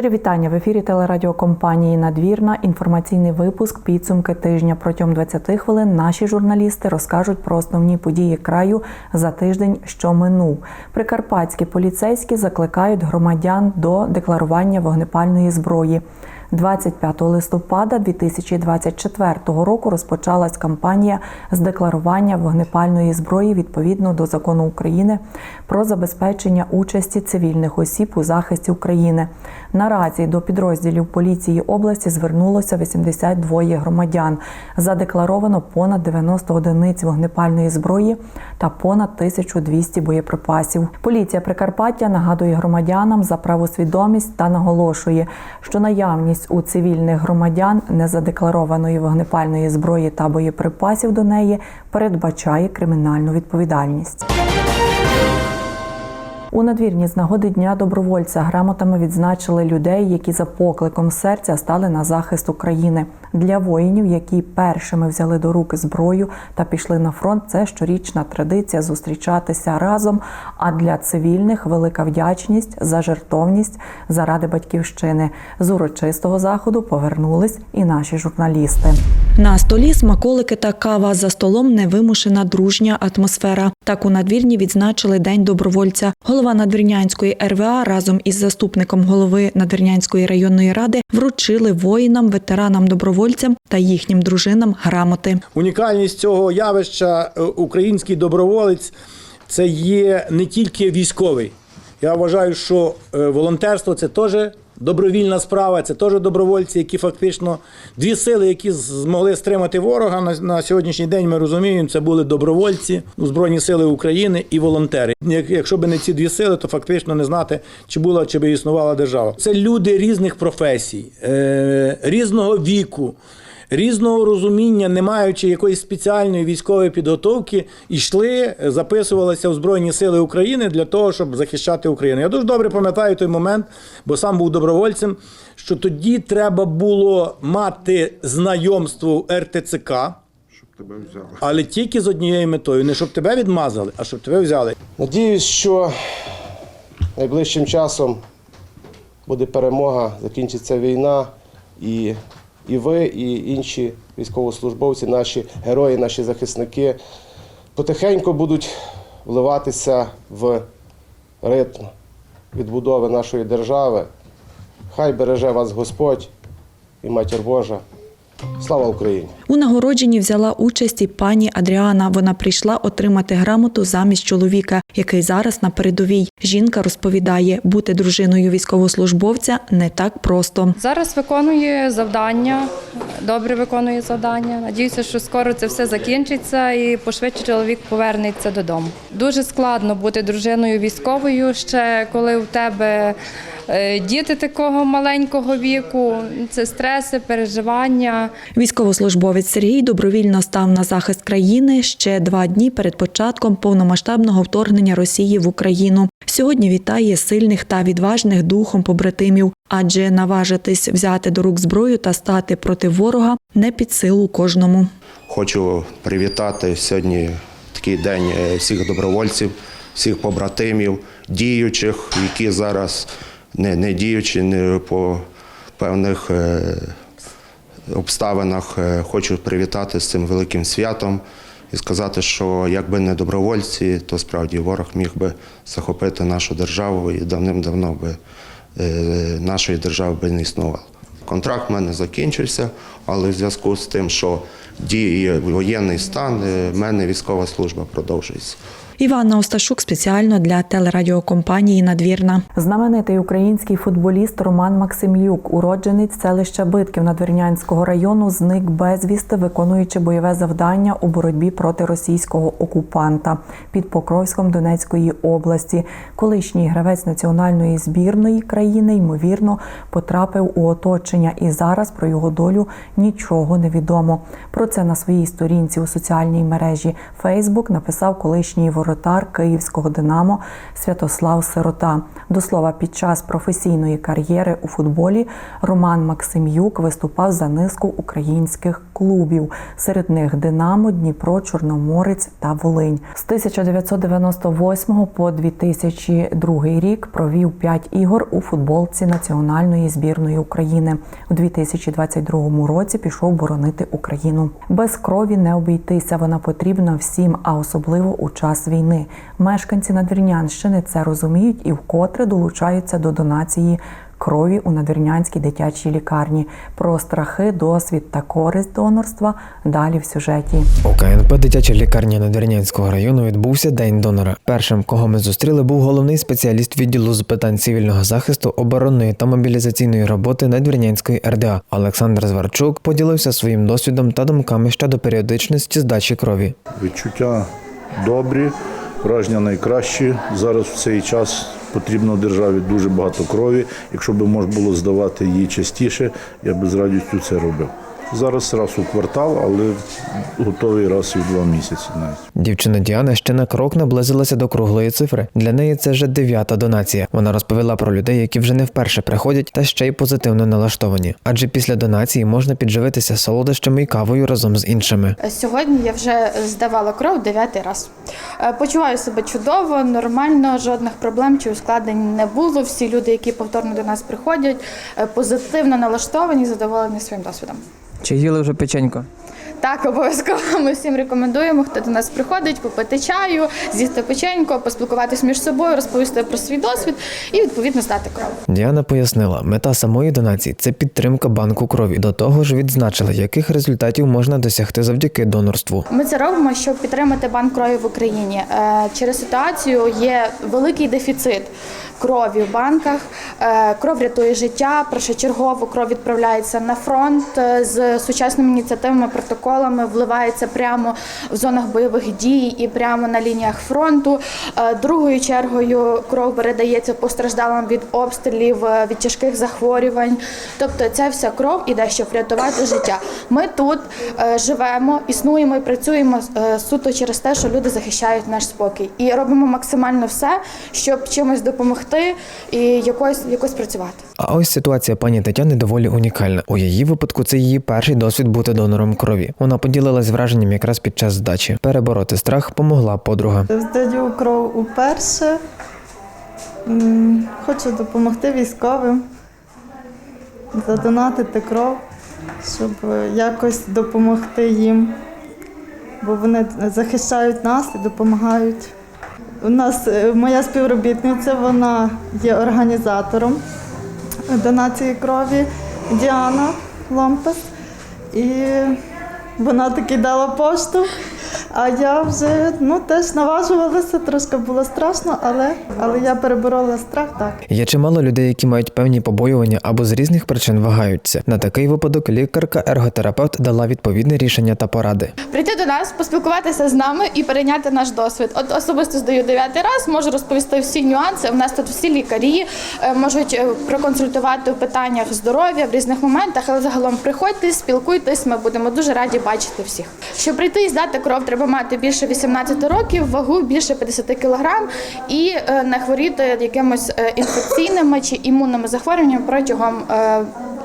Щирі вітання в ефірі телерадіокомпанії Надвірна. Інформаційний випуск підсумки тижня. Протягом 20 хвилин наші журналісти розкажуть про основні події краю за тиждень, що минув. Прикарпатські поліцейські закликають громадян до декларування вогнепальної зброї. 25 листопада 2024 року розпочалась кампанія з декларування вогнепальної зброї відповідно до закону України про забезпечення участі цивільних осіб у захисті України. Наразі до підрозділів поліції області звернулося 82 громадян. Задекларовано понад 90 одиниць вогнепальної зброї та понад 1200 боєприпасів. Поліція Прикарпаття нагадує громадянам за правосвідомість та наголошує, що наявність у цивільних громадян незадекларованої вогнепальної зброї та боєприпасів до неї передбачає кримінальну відповідальність. У надвірні з нагоди Дня добровольця грамотами відзначили людей, які за покликом серця стали на захист України. Для воїнів, які першими взяли до рук зброю та пішли на фронт, це щорічна традиція зустрічатися разом. А для цивільних велика вдячність за жертовність заради батьківщини. З урочистого заходу повернулись і наші журналісти. На столі смаколики та кава за столом невимушена дружня атмосфера. Так у надвірні відзначили День добровольця. Голова Надвірнянської РВА разом із заступником голови Надвірнянської районної ради вручили воїнам, ветеранам, добровольцям та їхнім дружинам грамоти. Унікальність цього явища е, український доброволець це є не тільки військовий. Я вважаю, що е, волонтерство це теж добровільна справа, це теж добровольці, які фактично дві сили, які змогли стримати ворога на, на сьогоднішній день. Ми розуміємо, це були добровольці, у Збройні Сили України і волонтери. Як- Якщо б не ці дві сили, то фактично не знати, чи була чи би існувала держава. Це люди різних професій, е, різного віку різного розуміння, не маючи якоїсь спеціальної військової підготовки, йшли, записувалися в Збройні Сили України для того, щоб захищати Україну. Я дуже добре пам'ятаю той момент, бо сам був добровольцем. Що тоді треба було мати знайомство в РТЦК, щоб тебе взяли. але тільки з однією метою: не щоб тебе відмазали, а щоб тебе взяли. Надіюсь, що найближчим часом буде перемога, закінчиться війна, і, і ви, і інші військовослужбовці, наші герої, наші захисники потихеньку будуть вливатися в ритм відбудови нашої держави. Хай береже вас Господь і Матір Божа. Слава Україні! У нагородженні взяла участь і пані Адріана. Вона прийшла отримати грамоту замість чоловіка, який зараз на передовій. Жінка розповідає, бути дружиною військовослужбовця не так просто. Зараз виконує завдання, добре виконує завдання. Надіюся, що скоро це все закінчиться і пошвидше чоловік повернеться додому. Дуже складно бути дружиною військовою, ще коли у тебе діти такого маленького віку. Це стреси, переживання. Військовослужбовець Сергій добровільно став на захист країни ще два дні перед початком повномасштабного вторгнення Росії в Україну. Сьогодні вітає сильних та відважних духом побратимів, адже наважитись взяти до рук зброю та стати проти ворога не під силу кожному. Хочу привітати сьогодні такий день е, всіх добровольців, всіх побратимів, діючих, які зараз не, не діючі не по певних е, обставинах. Е, Хочу привітати з цим великим святом і сказати, що якби не добровольці, то справді ворог міг би захопити нашу державу і давним-давно би е, нашої держави би не існувало. Контракт в мене закінчився, але в зв'язку з тим, що діє воєнний стан, в мене військова служба продовжується. Іванна Осташук спеціально для телерадіокомпанії Надвірна. Знаменитий український футболіст Роман Максимлюк, уродженець селища Битків Надвірнянського району, зник безвісти, виконуючи бойове завдання у боротьбі проти російського окупанта під Покровськом Донецької області. Колишній гравець національної збірної країни ймовірно потрапив у оточення, і зараз про його долю нічого не відомо. Про це на своїй сторінці у соціальній мережі Facebook написав колишній воротар воротар київського Динамо Святослав Сирота. До слова, під час професійної кар'єри у футболі Роман Максим'юк виступав за низку українських клубів. Серед них Динамо, Дніпро, Чорноморець та Волинь. З 1998 по 2002 рік провів 5 ігор у футболці національної збірної України. У 2022 році пішов боронити Україну. Без крові не обійтися. Вона потрібна всім, а особливо у час війни. Мешканці Надвірнянщини це розуміють і вкотре долучаються до донації. Крові у надвірнянській дитячій лікарні про страхи, досвід та користь донорства далі в сюжеті. У КНП дитяча лікарня Надвірнянського району відбувся День донора. Першим, кого ми зустріли, був головний спеціаліст відділу з питань цивільного захисту, оборонної та мобілізаційної роботи Надвірнянської РДА Олександр Зварчук поділився своїм досвідом та думками щодо періодичності здачі крові. Відчуття добрі, враження найкращі. Зараз в цей час потрібно державі дуже багато крові. Якщо б можна було здавати її частіше, я б з радістю це робив. Зараз раз у квартал, але готовий раз у два місяці навіть. Дівчина Діана ще на крок наблизилася до круглої цифри. Для неї це вже дев'ята донація. Вона розповіла про людей, які вже не вперше приходять та ще й позитивно налаштовані. Адже після донації можна підживитися солодощами і кавою разом з іншими. Сьогодні я вже здавала кров дев'ятий раз. Е, Почуваю себе чудово, нормально, жодних проблем чи ускладнень не було. Всі люди, які повторно до нас приходять, е, позитивно налаштовані, задоволені своїм досвідом. Чи їли вже печенько? Так, обов'язково ми всім рекомендуємо, хто до нас приходить, попити чаю, з'їсти печенько, поспілкуватись між собою, розповісти про свій досвід і відповідно здати кров. Діана пояснила, мета самої донації це підтримка банку крові. До того ж, відзначила, яких результатів можна досягти завдяки донорству. Ми це робимо, щоб підтримати банк крові в Україні. Е, Через ситуацію є великий дефіцит крові в банках. Е, Кров рятує життя. Першочергово кров відправляється на фронт е, з сучасними ініціативами, протоколами, вливається прямо в зонах бойових дій і прямо на лініях фронту. Е, Другою чергою кров передається постраждалим від обстрілів, е, від тяжких захворювань. Тобто ця вся кров іде, щоб врятувати життя. Ми тут е, живемо, існуємо і працюємо суто через те, що люди захищають наш спокій, і робимо максимально все, щоб чимось допомогти і якось якось працювати. А ось ситуація пані Тетяни доволі унікальна. У її випадку це її перший досвід бути донором крові. Вона поділилась враженням якраз під час здачі. Перебороти страх помогла подруга. Здаю кров уперше. Хочу допомогти військовим, задонатити кров, щоб якось допомогти їм, бо вони захищають нас і допомагають. У нас е, моя співробітниця, вона є організатором донації крові Діана Ломпес. І вона таки дала поштовх. А я вже ну теж наважувалася, трошки було страшно, але, але я переборола страх так. Є чимало людей, які мають певні побоювання або з різних причин вагаються. На такий випадок лікарка-ерготерапевт дала відповідне рішення та поради. Прийти до нас, поспілкуватися з нами і перейняти наш досвід. От особисто здаю дев'ятий раз, можу розповісти всі нюанси. У нас тут всі лікарі е, можуть е, проконсультувати в питаннях здоров'я в різних моментах, але загалом приходьте, спілкуйтесь, ми будемо дуже раді бачити всіх. Щоб прийти і здати кров, треба мати більше 18 років, вагу більше 50 кг і е, не хворіти якимось е, інфекційними чи імунними захворюваннями протягом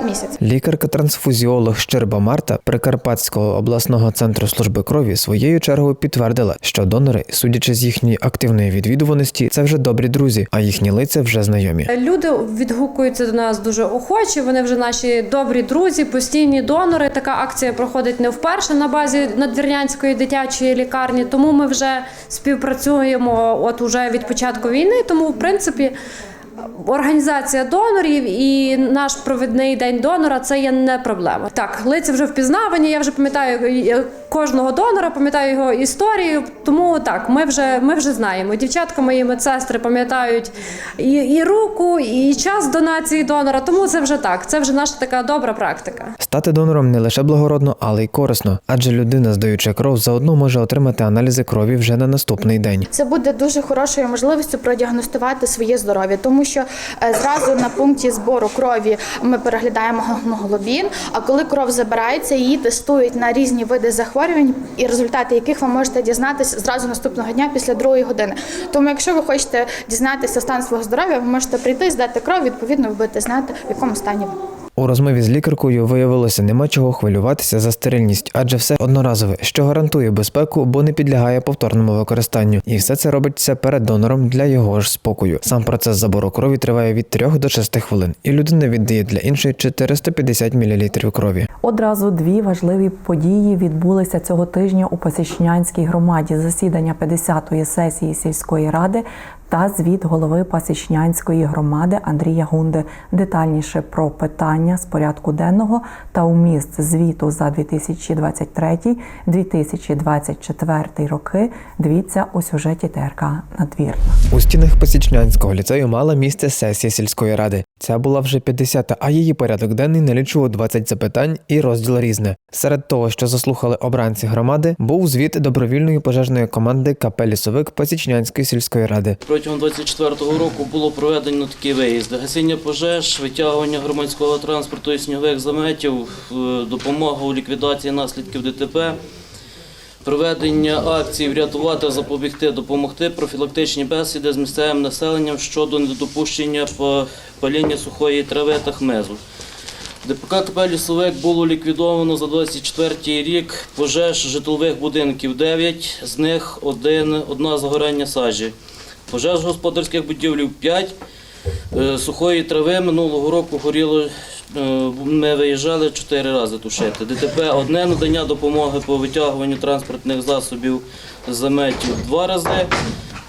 місяця. Лікарка-трансфузіолог Щерба Марта Прикарпатського обласного центру служби крові своєю чергою підтвердила, що донори, судячи з їхньої активної відвідуваності, це вже добрі друзі, а їхні лиця вже знайомі. Люди відгукуються до нас дуже охоче. Вони вже наші добрі друзі, постійні донори. Така акція проходить не вперше на базі надвірнянської дитячої лікарні. Тому ми вже співпрацюємо от уже від початку війни. Тому, в принципі. Організація донорів і наш провідний день донора це є не проблема. Так, лиця вже впізнавані. Я вже пам'ятаю е, кожного донора, пам'ятаю його історію. Тому так, ми вже ми вже знаємо. Дівчатка мої медсестри пам'ятають і, і руку, і час донації донора. Тому це вже так. Це вже наша така добра практика. Стати донором не лише благородно, але й корисно, адже людина, здаючи кров, заодно може отримати аналізи крові вже на наступний день. Це буде дуже хорошою можливістю продіагностувати своє здоров'я, тому що е, зразу на пункті збору крові ми переглядаємо гемоглобін, А коли кров забирається, її тестують на різні види захворювань. і результати яких ви можете дізнатися зразу наступного дня після другої години. Тому, якщо ви хочете дізнатися стан свого здоров'я, ви можете прийти, здати кров. Відповідно, ви будете знати, в якому стані ви. У розмові з лікаркою виявилося, нема чого хвилюватися за стерильність, адже все одноразове, що гарантує безпеку, бо не підлягає повторному використанню. І все це робиться перед донором для його ж спокою. Сам процес забору крові триває від 3 до 6 хвилин, і людина віддає для іншої 450 мл крові. Одразу дві важливі події відбулися цього тижня у Пасічнянській громаді: засідання 50-ї сесії сільської ради та звіт голови Пасічнянської громади Андрія Гунди. Детальніше про питання з порядку денного та уміст звіту за 2023-2024 роки. Дивіться у сюжеті ТРК «Надвір». У стінах Пасічнянського ліцею мала місце сесія сільської ради. Ця була вже 50-та, а її порядок денний налічував 20 запитань і розділ різне. Серед того, що заслухали обранці громади, був звіт добровільної пожежної команди КП «Лісовик» Посічнянської сільської ради. Протягом 24-го року було проведено такі виїзди: гасіння пожеж, витягування громадського транспорту і снігових заметів, е, допомога у ліквідації наслідків ДТП, проведення акцій врятувати, запобігти, допомогти, профілактичні бесіди з місцевим населенням щодо недопущення паління сухої трави та хмезу. ДПК КП «Лісовик» було ліквідовано за 24 рік пожеж житлових будинків 9, з них один, одна загорання сажі. Пожеж господарських будівлів 5, е, сухої трави минулого року горіло, ми виїжджали 4 рази тушити. ДТП одне надання допомоги по витягуванню транспортних засобів заметів 2 рази.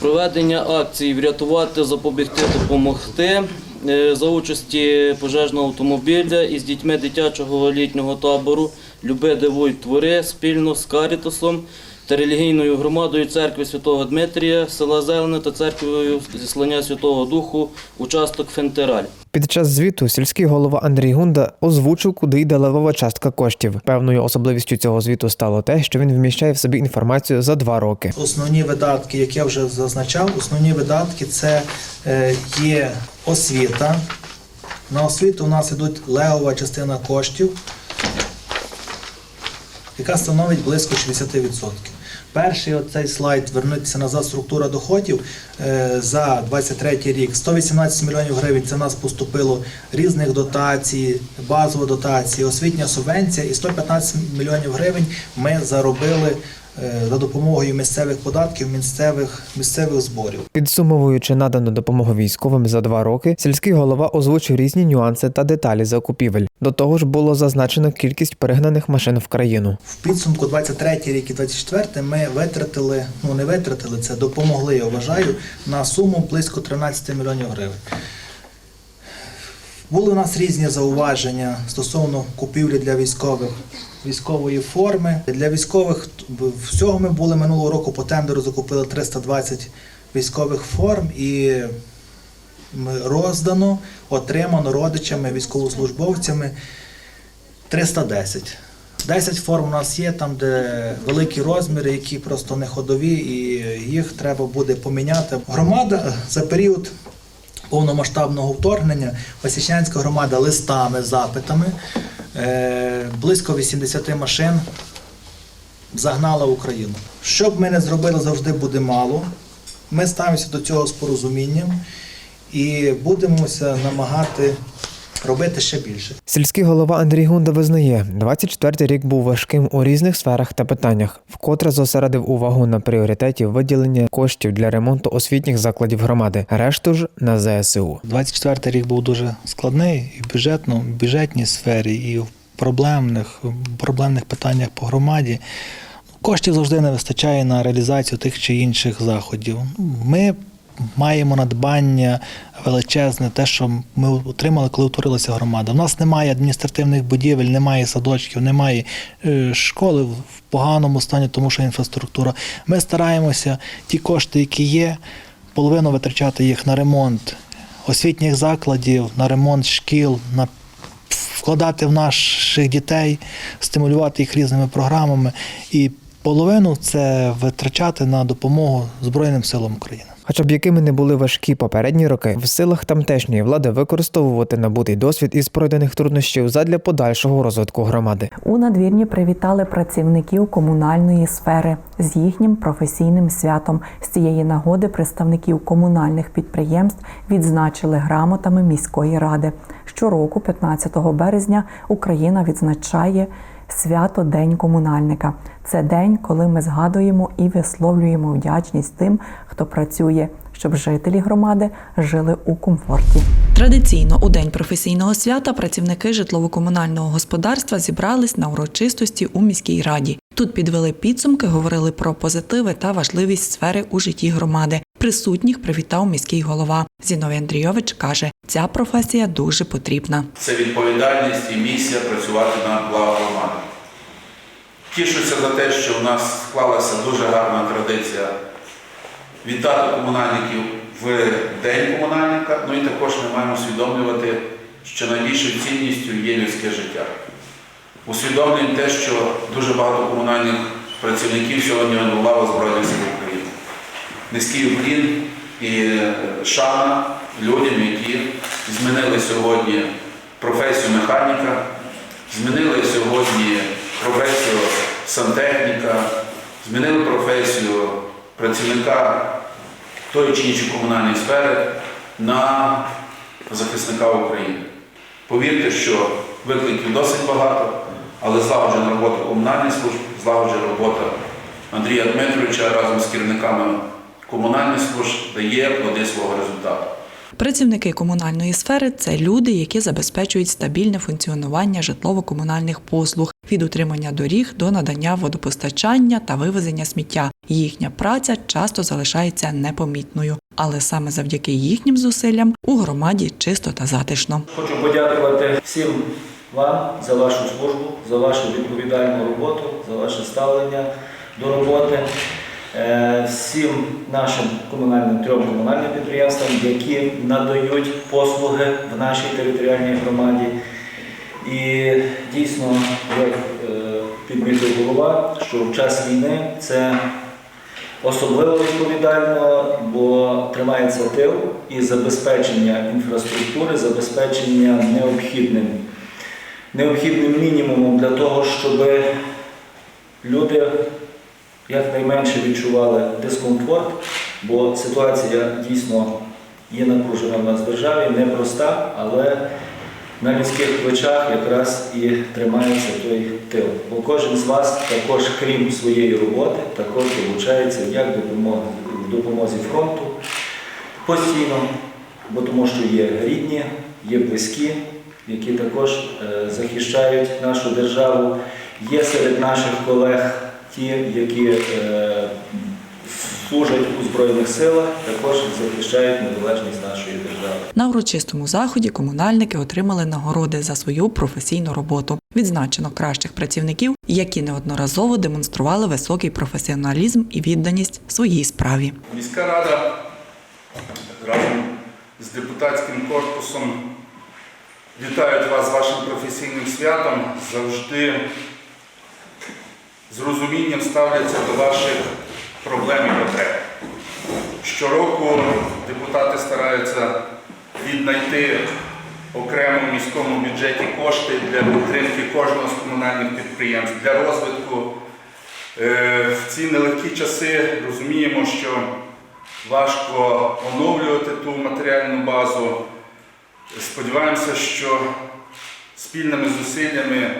Проведення акцій врятувати, запобігти, допомогти е, за участі пожежного автомобіля із дітьми дитячого літнього табору Люби дивуй твори спільно з Карітасом та релігійною громадою церкви Святого Дмитрія, села Зелене та церквою зіслання Святого Духу, участок Фентераль. Під час звіту сільський голова Андрій Гунда озвучив, куди йде левова частка коштів. Певною особливістю цього звіту стало те, що він вміщає в собі інформацію за два роки. Основні видатки, як я вже зазначав, основні видатки це е, є освіта. На освіту у нас ідуть левова частина коштів, яка становить близько 60%. Перший оцей слайд вернутися назад структура доходів е, за 23 рік. 118 мільйонів гривень це в нас поступило різних дотацій, базова дотації, освітня субвенція і 115 мільйонів гривень ми заробили за допомогою місцевих податків, місцевих, місцевих зборів. Підсумовуючи надану допомогу військовим за два роки, сільський голова озвучив різні нюанси та деталі закупівель. До того ж було зазначено кількість перегнаних машин в країну. В підсумку 23 рік і 24-й ми витратили, ну не витратили це, допомогли, я вважаю, на суму близько 13 мільйонів гривень. Були у нас різні зауваження стосовно купівлі для військових військової форми. Для військових всього ми були минулого року по тендеру закупили 320 військових форм і роздано, отримано родичами, військовослужбовцями 310. 10 форм у нас є, там, де великі розміри, які просто не ходові, і їх треба буде поміняти. Громада за період повномасштабного вторгнення, Осічнянська громада листами, запитами, близько 80 машин загнала Україну. Що б ми не зробили, завжди буде мало. Ми ставимося до цього з порозумінням і будемося намагати робити ще більше. Сільський голова Андрій Гунда визнає, 24-й рік був важким у різних сферах та питаннях, вкотре зосередив увагу на пріоритеті виділення коштів для ремонту освітніх закладів громади, решту ж на ЗСУ. 24 рік був дуже складний і в бюджетну, в бюджетній сфері, і в проблемних, проблемних питаннях по громаді. Коштів завжди не вистачає на реалізацію тих чи інших заходів. Ми маємо надбання величезне, те, що ми отримали, коли утворилася громада. У нас немає адміністративних будівель, немає садочків, немає е, школи в поганому стані, тому що інфраструктура. Ми стараємося ті кошти, які є, половину витрачати їх на ремонт освітніх закладів, на ремонт шкіл, на вкладати в наших дітей, стимулювати їх різними програмами і половину це витрачати на допомогу Збройним силам України. Хоча б якими не були важкі попередні роки, в силах тамтешньої влади використовувати набутий досвід із пройдених труднощів задля подальшого розвитку громади. У надвірні привітали працівників комунальної сфери з їхнім професійним святом. З цієї нагоди представників комунальних підприємств відзначили грамотами міської ради. Щороку, 15 березня, Україна відзначає свято День комунальника. Це день, коли ми згадуємо і висловлюємо вдячність тим, хто працює, щоб жителі громади жили у комфорті. Традиційно у день професійного свята працівники житлово-комунального господарства зібрались на урочистості у міській раді. Тут підвели підсумки, говорили про позитиви та важливість сфери у житті громади. Присутніх привітав міський голова. Зіновій Андрійович каже, ця професія дуже потрібна. Це відповідальність і місія працювати на благо громади. Тішуся за те, що в нас склалася дуже гарна традиція вітати комунальників в День комунальника. Ну і також ми маємо усвідомлювати, що найбільшою цінністю є людське життя. Усвідомлюємо те, що дуже багато комунальних працівників сьогодні у лавах Збройних сил. Низький уклін і шана людям, які змінили сьогодні професію механіка, змінили сьогодні професію сантехніка, змінили професію працівника тої чи іншої комунальної сфери на захисника України. Повірте, що викликів досить багато, але злагоджена робота комунальних служб, злагоджена робота Андрія Дмитровича разом з керівниками комунальних служб дає плоди свого результату. Працівники комунальної сфери це люди, які забезпечують стабільне функціонування житлово-комунальних послуг від утримання доріг до надання водопостачання та вивезення сміття. Їхня праця часто залишається непомітною, але саме завдяки їхнім зусиллям у громаді чисто та затишно. Хочу подякувати всім вам за вашу службу, за вашу відповідальну роботу, за ваше ставлення до роботи, всім нашим комунальним трьом комунальним підприємствам, які надають послуги в нашій територіальній громаді. І дійсно, як е, підмітив голова, що в час війни це особливо відповідально, бо тримається тил і забезпечення інфраструктури, забезпечення необхідним, необхідним мінімумом для того, щоб люди якнайменше відчували дискомфорт, бо ситуація дійсно є напружена в нас в державі, непроста, але на людських плечах якраз і тримається той тил. Бо кожен з вас також, крім своєї роботи, також долучається як в допомозі фронту постійно, бо тому що є рідні, є близькі, які також е, захищають нашу державу. Є серед наших колег ті, які е, служать у Збройних силах, також захищають незалежність нашої держави. На урочистому заході комунальники отримали нагороди за свою професійну роботу. Відзначено кращих працівників, які неодноразово демонстрували високий професіоналізм і відданість своїй справі. Міська рада разом з депутатським корпусом вітають вас з вашим професійним святом. Завжди з розумінням ставляться до ваших проблем і потреб. Щороку депутати стараються віднайти в міському бюджеті кошти для підтримки кожного з комунальних підприємств, для розвитку. Е, В ці нелегкі часи розуміємо, що важко оновлювати ту матеріальну базу. Сподіваємося, що спільними зусиллями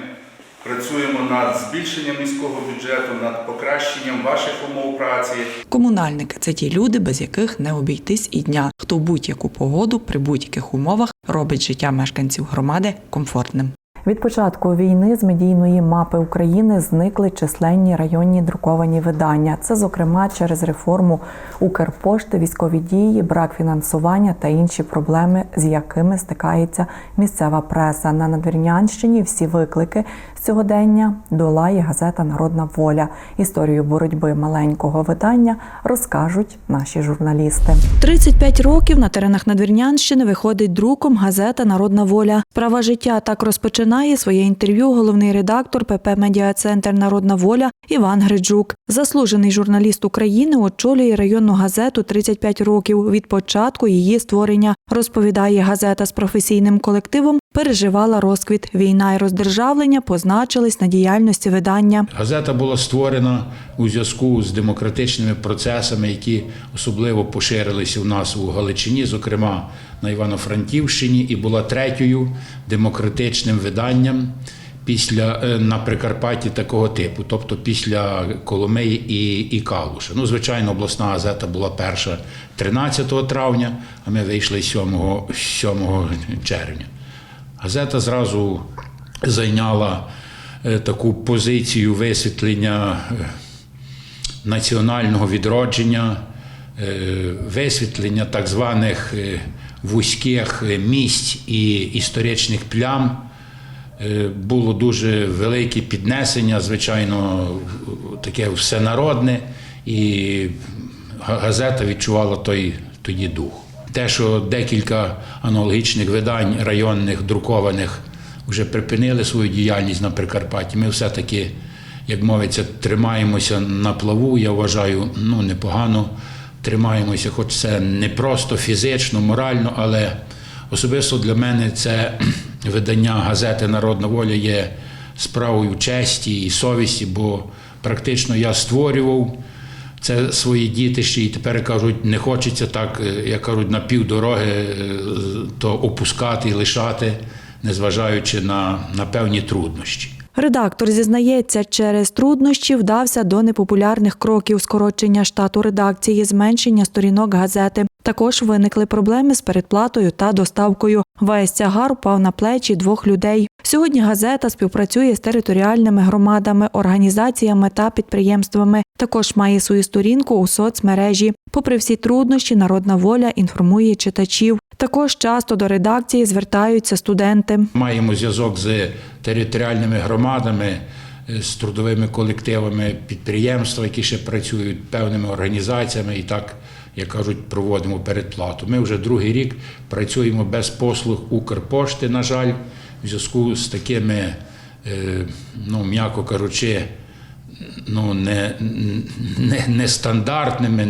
працюємо над збільшенням міського бюджету, над покращенням ваших умов праці. Комунальники це ті люди, без яких не обійтись і дня, хто будь-яку погоду при будь-яких умовах робить життя мешканців громади комфортним. Від початку війни з медійної мапи України зникли численні районні друковані видання. Це, зокрема, через реформу Укрпошти, військові дії, брак фінансування та інші проблеми, з якими стикається місцева преса. На Надвірнянщині всі виклики сьогодення долає газета Народна воля. Історію боротьби маленького видання розкажуть наші журналісти. 35 років на теренах Надвірнянщини виходить друком газета Народна воля. Права життя так розпочинає Починає своє інтерв'ю головний редактор ПП Медіа Центр Народна воля Іван Гриджук. Заслужений журналіст України очолює районну газету 35 років від початку її створення. Розповідає газета з професійним колективом. Переживала розквіт. Війна і роздержавлення позначились на діяльності видання. Газета була створена у зв'язку з демократичними процесами, які особливо поширилися у нас у Галичині, зокрема на Івано-Франківщині, і була третьою демократичним виданням після е, на Прикарпатті такого типу, тобто після Коломиї і, і Калуша. Ну, звичайно, обласна газета була перша 13 травня, а ми вийшли 7, 7 червня. Газета зразу зайняла е, таку позицію висвітлення е, національного відродження, висвітлення так званих вузьких місць і історичних плям. Е, Було дуже велике піднесення, звичайно, таке всенародне, і газета відчувала той тоді дух. Те, що декілька аналогічних видань районних друкованих вже припинили свою діяльність на Прикарпатті, ми все-таки, як мовиться, тримаємося на плаву. Я вважаю, ну непогано тримаємося, хоч це не просто фізично, морально, але особисто для мене це видання газети Народна воля є справою честі і совісті, бо практично я створював це свої дітищі, і тепер кажуть, не хочеться так, е, як кажуть, на півдороги е, то опускати і лишати, незважаючи на, на певні труднощі. Редактор зізнається, через труднощі вдався до непопулярних кроків скорочення штату редакції, зменшення сторінок газети. Також виникли проблеми з передплатою та доставкою. Весь тягар впав на плечі двох людей. Сьогодні газета співпрацює з територіальними громадами, організаціями та підприємствами. Також має свою сторінку у соцмережі. Попри всі труднощі, народна воля інформує читачів. Також часто до редакції звертаються студенти. Маємо зв'язок з територіальними громадами, з трудовими колективами підприємства, які ще працюють певними організаціями, і так, як кажуть, проводимо передплату. Ми вже другий рік працюємо без послуг Укрпошти, на жаль, в зв'язку з такими, е, ну, м'яко кажучи, ну, не, не, нестандартними,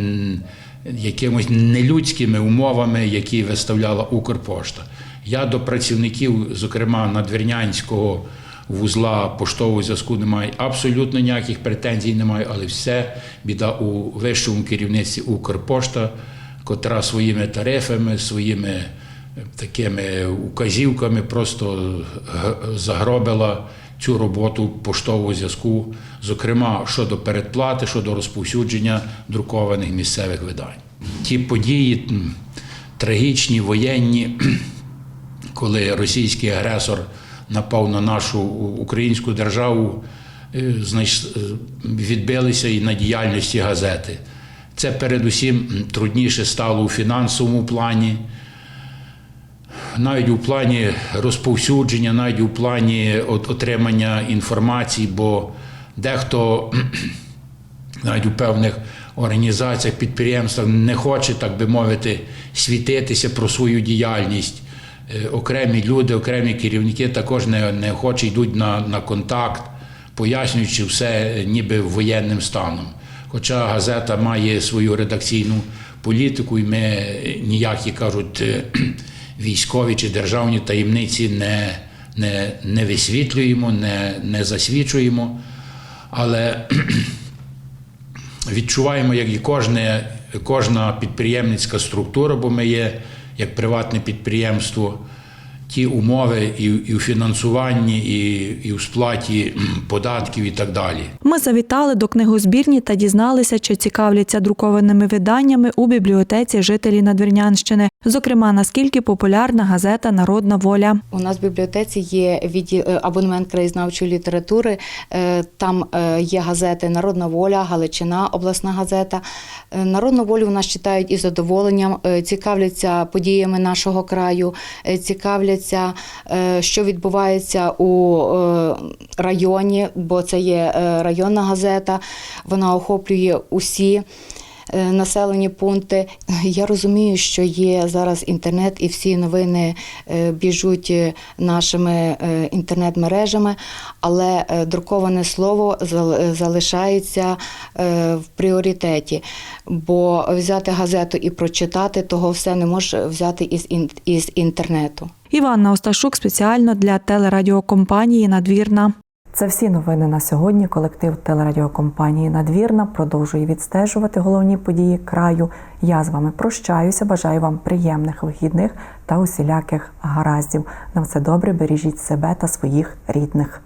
якимось нелюдськими умовами, які виставляла Укрпошта. Я до працівників, зокрема надвірнянського вузла поштового зв'язку, не маю абсолютно ніяких претензій немає, але все біда у вищому керівництві Укрпошта, котра своїми тарифами, своїми е, такими указівками просто загробила цю роботу поштового зв'язку, зокрема щодо передплати, щодо розповсюдження друкованих місцевих видань. Ті події трагічні, воєнні, коли російський агресор напав на нашу українську державу, е, е, відбилися і на діяльності газети. Це передусім трудніше стало у фінансовому плані, навіть у плані розповсюдження, навіть у плані отримання інформації, бо дехто навіть у певних організаціях, підприємствах не хоче, так би мовити, світитися про свою діяльність. Е, Окремі люди, окремі керівники також не, не хочуть йдуть на, на контакт, пояснюючи все е, ніби воєнним станом. Хоча газета має свою редакційну політику, і ми е, ніякі кажуть військові чи державні таємниці не, не, не висвітлюємо, не, не засвідчуємо. Але відчуваємо, як і кожне, кожна підприємницька структура, бо ми є як приватне підприємство, ті умови і, і у фінансуванні, і, і у сплаті податків і так далі. Ми завітали до книгозбірні та дізналися, чи цікавляться друкованими виданнями у бібліотеці жителі Надвірнянщини. Зокрема, наскільки популярна газета Народна воля. У нас в бібліотеці є е, абонемент краєзнавчої літератури. Е, Там е, є газети Народна воля, Галичина, обласна газета. Народну волю у нас читають із задоволенням, цікавляться подіями нашого краю, цікавляться, що відбувається у районі, бо це є районна газета. Вона охоплює усі населені пункти. Я розумію, що є зараз інтернет і всі новини е, біжуть е, нашими е, інтернет-мережами, але е, друковане слово зал- залишається е, в пріоритеті. Бо взяти газету і прочитати того все не може взяти із, із інтернету. Іванна Осташук спеціально для телерадіокомпанії Надвірна. Це всі новини на сьогодні. Колектив телерадіокомпанії Надвірна продовжує відстежувати головні події краю. Я з вами прощаюся. Бажаю вам приємних вихідних та усіляких гараздів. На все добре, бережіть себе та своїх рідних.